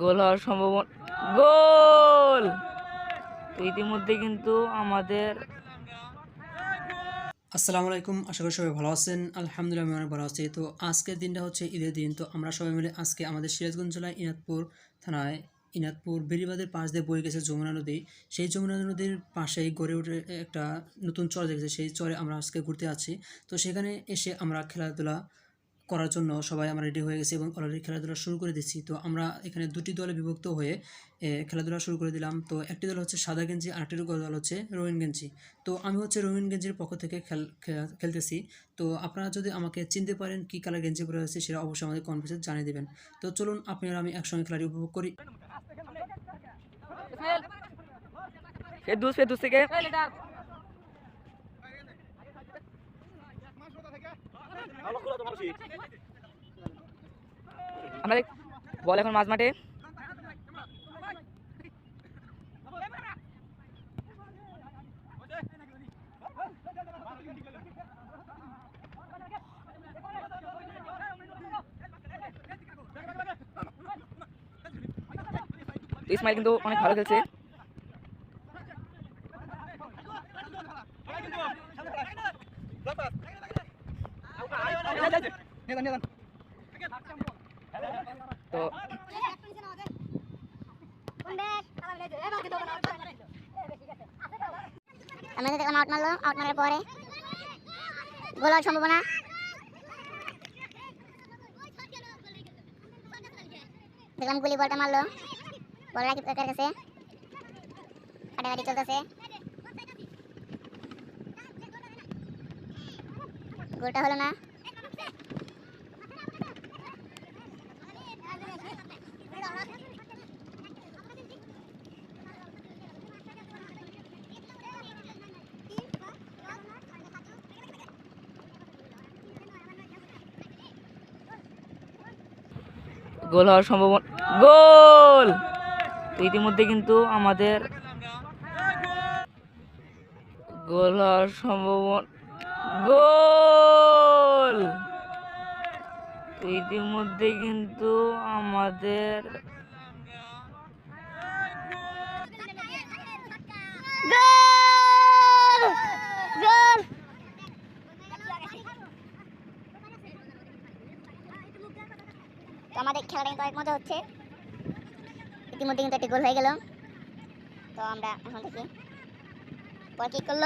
গোল হওয়ার সম্ভাবনা, গোল! ইতিমধ্যে কিন্তু আমাদের আসসালামু আলাইকুম, আশা করি সবাই ভালো আছেন। আলহামদুলিল্লাহ, আমি অনেক ভালো আছি। তো আজকের দিনটা হচ্ছে ঈদের দিন। তো আমরা সবাই মিলে আজকে আমাদের সিরাজগঞ্জ জেলায় ইনাদপুর থানায় ইনাদপুর বেরিবাদের পাশ দিয়ে বয়ে গেছে যমুনা নদী। সেই যমুনা নদীর পাশেই গড়ে উঠে একটা নতুন চর দেখেছে। সেই চরে আমরা আজকে ঘুরতে আছি। তো সেখানে এসে আমরা খেলাধুলা করার জন্য সবাই আমরা রেডি হয়ে গেছি এবং অলরেডি খেলাধুলা শুরু করে দিচ্ছি তো আমরা এখানে দুটি দলে বিভক্ত হয়ে খেলাধুলা শুরু করে দিলাম তো একটি দল হচ্ছে সাদা গেঞ্জি আরেকটি দল হচ্ছে রঙিন গেঞ্জি তো আমি হচ্ছে রঙিন গেঞ্জির পক্ষ থেকে খেল খেলতেছি তো আপনারা যদি আমাকে চিনতে পারেন কী কালার গেঞ্জি পরে আছে সেটা অবশ্যই আমাদের কনফারেন্সে জানিয়ে দেবেন তো চলুন আপনারা আমি একসঙ্গে খেলাটি উপভোগ করি ফেদুস ফেদুস থেকে আমরা বল এখন মাঝ মাঠে। ইসমাইল কিন্তু অনেক ভালো খেলছে। তো আমাদের দেখলাম আউট মারলো আউট মারার পরে গোল হওয়ার সম্ভাবনা। দেখলাম গুলি বলটা মারলো। বল রাখি একার কাছে। কাটাকাটি চলতেছে। গোলটা হলো না। গোল হওয়ার সম্ভাবনা গোল! ইতিমধ্যে কিন্তু আমাদের গোল হওয়ার সম্ভাবনা গোল! ইতিমধ্যে কিন্তু আমাদের তো আমাদের খেলাটা কিন্তু অনেক মজা হচ্ছে। ইতিমধ্যে কিন্তু একটি গোল হয়ে গেল। তো আমরা এখন দেখি। পর কি করল?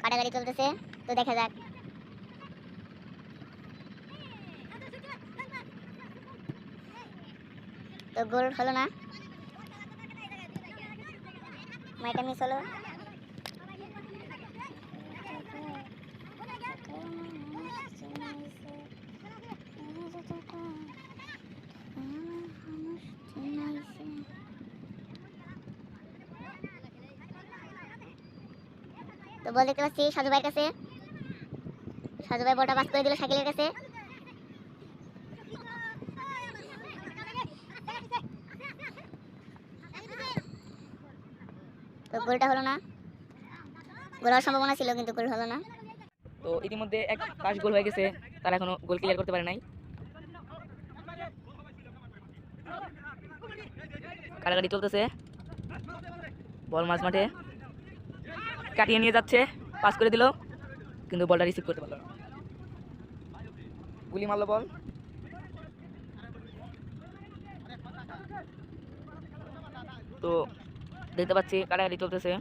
কাটাকাটি চলতেছে, তো দেখা যাক। তো গোল হলো না। মাইটা মিস হলো। তো বল দেখতে পাচ্ছি, সাজু ভাইয়ের কাছে। সাজু ভাই বলটা পাস করে দিল শাকিলের কাছে। তো গোলটা হলো না। গোল হওয়ার সম্ভাবনা ছিল, কিন্তু গোল হলো না। তো ইতিমধ্যে এক পাশ গোল হয়ে গেছে, তারা এখনও গোল ক্লিয়ার করতে পারে নাই। কাটাকাটি চলতেছে। বল মাঝ মাঠে কাটিয়ে নিয়ে যাচ্ছে, পাস করে দিল, কিন্তু বলটা রিসিভ করতে পারল গুলি মারলো বল। তো দেখতে পাচ্ছি কাটাকাটি চলতেছে।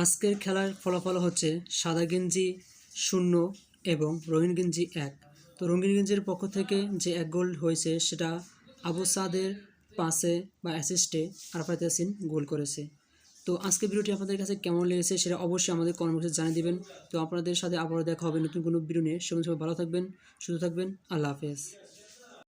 আজকের খেলার ফলাফল হচ্ছে সাদা গেঞ্জি শূন্য এবং রঙিন গেঞ্জি এক। তো রঙিন গেঞ্জির পক্ষ থেকে যে এক গোল হয়েছে, সেটা আবু সাদের পাসে বা অ্যাসিস্টে আরফাত ইয়াসিন গোল করেছে। তো আজকে ভিডিওটি আপনাদের কাছে কেমন লেগেছে সেটা অবশ্যই আমাদের কমেন্ট জানিয়ে দেবেন। তো আপনাদের সাথে আবারও দেখা হবে নতুন কোনো ভিডিও নিয়ে। সঙ্গে সবাই ভালো থাকবেন, সুস্থ থাকবেন। আল্লাহ হাফেজ।